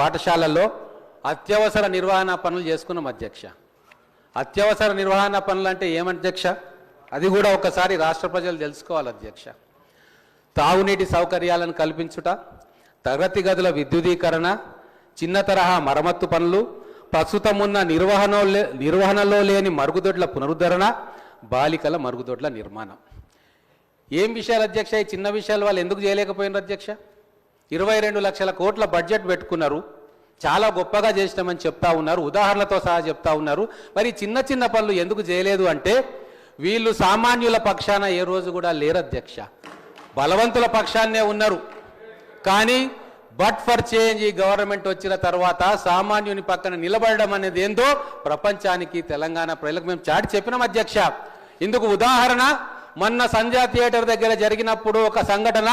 పాఠశాలల్లో అత్యవసర నిర్వహణ పనులు చేసుకున్నాం అధ్యక్ష. అత్యవసర నిర్వహణ పనులు అంటే ఏమధ్యక్ష? అది కూడా ఒకసారి రాష్ట్ర ప్రజలు తెలుసుకోవాలి అధ్యక్ష. తాగునీటి సౌకర్యాలను కల్పించుట తరగతి గదుల విద్యుదీకరణ చిన్న తరహా మరమ్మత్తు పనులు ప్రస్తుతం ఉన్న నిర్వహణ నిర్వహణలో లేని మరుగుదొడ్ల పునరుద్ధరణ బాలికల మరుగుదొడ్ల నిర్మాణం. ఏం విషయాలు అధ్యక్ష? ఈ చిన్న విషయాలు వాళ్ళు ఎందుకు చేయలేకపోయినారు అధ్యక్ష? ఇరవై రెండు లక్షల కోట్ల బడ్జెట్ పెట్టుకున్నారు. చాలా గొప్పగా చేసినామని చెప్తా ఉన్నారు. ఉదాహరణతో సహా చెప్తా ఉన్నారు. మరి చిన్న చిన్న పనులు ఎందుకు చేయలేదు అంటే వీళ్ళు సామాన్యుల పక్షాన ఏ రోజు కూడా లేరు అధ్యక్ష. బలవంతుల పక్షాన్నే ఉన్నారు. కానీ బట్ ఫర్ చేంజ్ ఈ గవర్నమెంట్ వచ్చిన తర్వాత సామాన్యుని పక్కన నిలబడడం అనేది ఏందో ప్రపంచానికి తెలంగాణ ప్రజలకు మేము చాటి చెప్పినాం అధ్యక్ష. ఇందుకు ఉదాహరణ మొన్న సంధ్యా థియేటర్ దగ్గర జరిగినప్పుడు ఒక సంఘటన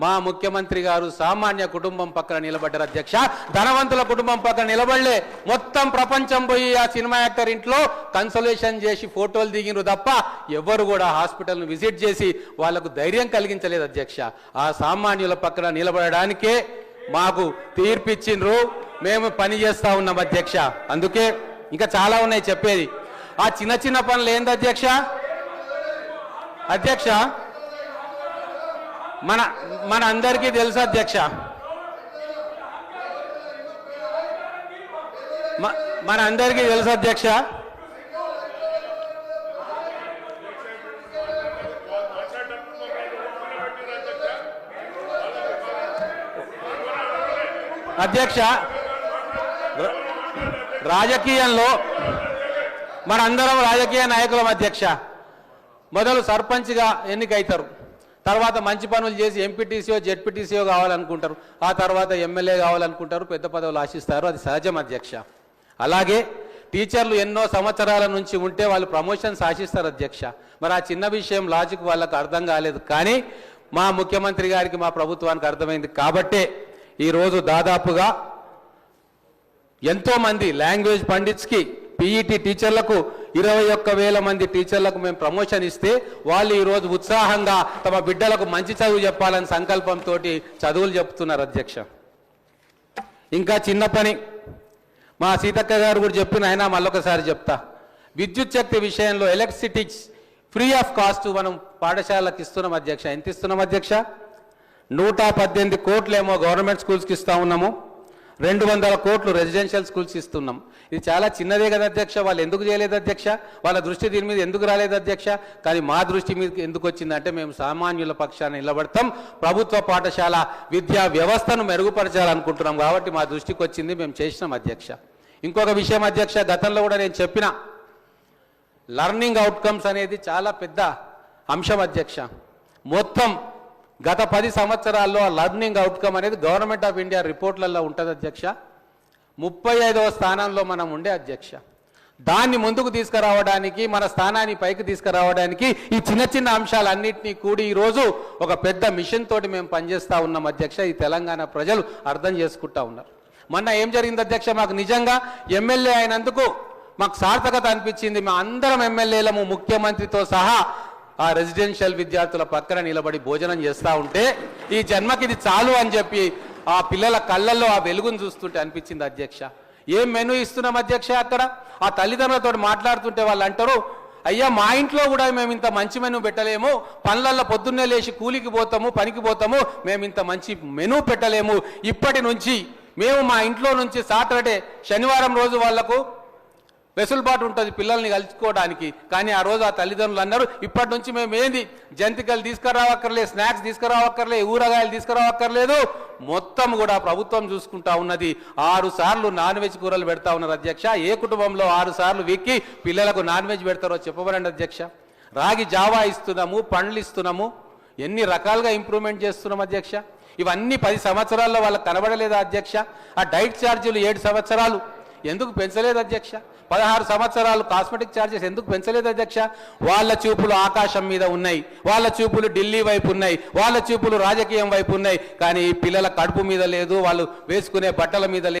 మా ముఖ్యమంత్రి గారు సామాన్య కుటుంబం పక్కన నిలబడ్డారు అధ్యక్ష. ధనవంతుల కుటుంబం పక్కన నిలబడలే. మొత్తం ప్రపంచం పోయి ఆ సినిమా యాక్టర్ ఇంట్లో కన్సల్టేషన్ చేసి ఫోటోలు దిగినరు తప్ప ఎవరు కూడా హాస్పిటల్ను విజిట్ చేసి వాళ్ళకు ధైర్యం కలిగించలేదు అధ్యక్ష. ఆ సామాన్యుల పక్కన నిలబడడానికే మాకు తీర్పిచ్చిండ్రు. మేము పని చేస్తా ఉన్నాం అధ్యక్ష. అందుకే ఇంకా చాలా ఉన్నాయి చెప్పేది. ఆ చిన్న చిన్న పనులు ఏంది అధ్యక్ష? అధ్యక్ష మన మన అందరికీ తెలుసు అధ్యక్ష. మన అందరికీ తెలుసు అధ్యక్ష. అధ్యక్ష రాజకీయంలో మనందరం రాజకీయ నాయకులం అధ్యక్ష. మొదలు సర్పంచ్గా ఎన్నికైతారు. తర్వాత మంచి పనులు చేసి ఎంపీటీసీఓ జెడ్పీటీసీఓ కావాలనుకుంటారు. ఆ తర్వాత ఎమ్మెల్యే కావాలనుకుంటారు. పెద్ద పదవులు ఆశిస్తారు. అది సహజం అధ్యక్ష. అలాగే టీచర్లు ఎన్నో సంవత్సరాల నుంచి ఉంటే వాళ్ళు ప్రమోషన్స్ ఆశిస్తారు అధ్యక్ష. మరి ఆ చిన్న విషయం లాజిక్ వాళ్ళకు అర్థం కాలేదు. కానీ మా ముఖ్యమంత్రి గారికి మా ప్రభుత్వానికి అర్థమైంది. కాబట్టే ఈరోజు దాదాపుగా ఎంతోమంది లాంగ్వేజ్ పండిట్స్కి పీఈటీ టీచర్లకు ఇరవై ఒక్క వేల మంది టీచర్లకు మేము ప్రమోషన్ ఇస్తే వాళ్ళు ఈరోజు ఉత్సాహంగా తమ బిడ్డలకు మంచి చదువు చెప్పాలని సంకల్పంతో చదువులు చెప్తున్నారు అధ్యక్ష. ఇంకా చిన్న పని. మా సీతక్క గారు కూడా చెప్పిన ఆయన మళ్ళొకసారి చెప్తా. విద్యుత్ శక్తి విషయంలో ఎలక్ట్రిసిటీ ఫ్రీ ఆఫ్ కాస్ట్ మనం పాఠశాలకు ఇస్తున్నాం అధ్యక్ష. ఎంత ఇస్తున్నాం అధ్యక్ష? నూట పద్దెనిమిది కోట్లేమో గవర్నమెంట్ స్కూల్స్కి ఇస్తా ఉన్నాము. రెండు వందల కోట్లు రెసిడెన్షియల్ స్కూల్స్ ఇస్తున్నాం. ఇది చాలా చిన్నదే కదా అధ్యక్ష వాళ్ళు ఎందుకు చేయలేదు అధ్యక్ష? వాళ్ళ దృష్టి దీని మీద ఎందుకు రాలేదు అధ్యక్ష? కానీ మా దృష్టి మీద ఎందుకు వచ్చిందంటే మేము సామాన్యుల పక్షాన నిలబడతాం. ప్రభుత్వ పాఠశాల విద్యా వ్యవస్థను మెరుగుపరచాలనుకుంటున్నాం కాబట్టి మా దృష్టికి వచ్చింది మేము చేసినాం అధ్యక్ష. ఇంకొక విషయం అధ్యక్ష గతంలో కూడా నేను చెప్పిన లర్నింగ్ అవుట్కమ్స్ అనేది చాలా పెద్ద అంశం అధ్యక్ష. మొత్తం గత పది సంవత్సరాల్లో ఆ లర్నింగ్ అవుట్కమ్ అనేది గవర్నమెంట్ ఆఫ్ ఇండియా రిపోర్ట్లలో ఉంటుంది అధ్యక్ష. ముప్పై ఐదవ స్థానంలో మనం ఉండే అధ్యక్ష. దాన్ని ముందుకు తీసుకురావడానికి మన స్థానాన్ని పైకి తీసుకురావడానికి ఈ చిన్న చిన్న అంశాలన్నింటినీ కూడి ఈరోజు ఒక పెద్ద మిషన్ తోటి మేము పనిచేస్తూ ఉన్నాం అధ్యక్ష. ఈ తెలంగాణ ప్రజలు అర్థం చేసుకుంటా ఉన్నారు. మొన్న ఏం జరిగింది అధ్యక్ష? మాకు నిజంగా ఎమ్మెల్యే అయినందుకు మాకు సార్థకత అనిపించింది. మా అందరం ఎమ్మెల్యేలము ముఖ్యమంత్రితో సహా ఆ రెసిడెన్షియల్ విద్యార్థుల పక్కన నిలబడి భోజనం చేస్తూ ఉంటే ఈ జన్మకి ఇది చాలు అని చెప్పి ఆ పిల్లల కళ్ళల్లో ఆ వెలుగును చూస్తుంటే అనిపించింది అధ్యక్ష. ఏం మెనూ ఇస్తున్నాం అధ్యక్ష అక్కడ? ఆ తల్లిదండ్రులతో మాట్లాడుతుంటే వాళ్ళు అంటారు అయ్యా మా ఇంట్లో కూడా మేము ఇంత మంచి మెనూ పెట్టలేము. పనులల్లో పొద్దున్నే లేచి కూలికి పోతాము పనికి పోతాము. మేము ఇంత మంచి మెనూ పెట్టలేము. ఇప్పటి నుంచి మేము మా ఇంట్లో నుంచి సాటర్డే శనివారం రోజు వాళ్ళకు వెసులుబాటు ఉంటుంది పిల్లల్ని కలుసుకోవడానికి కానీ ఆ రోజు ఆ తల్లిదండ్రులు అన్నారు ఇప్పటి నుంచి మేము ఏంది? జంతికలు తీసుకురావక్కర్లేదు స్నాక్స్ తీసుకురావక్కర్లేదు ఊరగాయలు తీసుకురావక్కర్లేదు. మొత్తం కూడా ప్రభుత్వం చూసుకుంటా ఉన్నది. ఆరు సార్లు నాన్ వెజ్ కూరలు పెడతా ఉన్నారు అధ్యక్ష. ఏ కుటుంబంలో ఆరు సార్లు వెక్కి పిల్లలకు నాన్ వెజ్ పెడతారో చెప్పబడండి అధ్యక్ష. రాగి జావా ఇస్తున్నాము పండ్లు ఇస్తున్నాము. ఎన్ని రకాలుగా ఇంప్రూవ్మెంట్ చేస్తున్నాం అధ్యక్ష? ఇవన్నీ పది సంవత్సరాల్లో వాళ్ళకి కనబడలేదా అధ్యక్ష? ఆ డైట్ ఛార్జీలు ఏడు సంవత్సరాలు. ఎందుకు పెంచలేదు అధ్యక్ష? పదహారు సంవత్సరాలు కాస్మెటిక్ ఛార్జెస్ ఎందుకు పెంచలేదు అధ్యక్ష? వాళ్ళ చూపులు ఆకాశం మీద ఉన్నాయి. వాళ్ళ చూపులు ఢిల్లీ వైపు ఉన్నాయి. వాళ్ళ చూపులు రాజకీయం వైపు ఉన్నాయి. కానీ పిల్లల కడుపు మీద లేదు. వాళ్ళు వేసుకునే బట్టల మీద లేదు.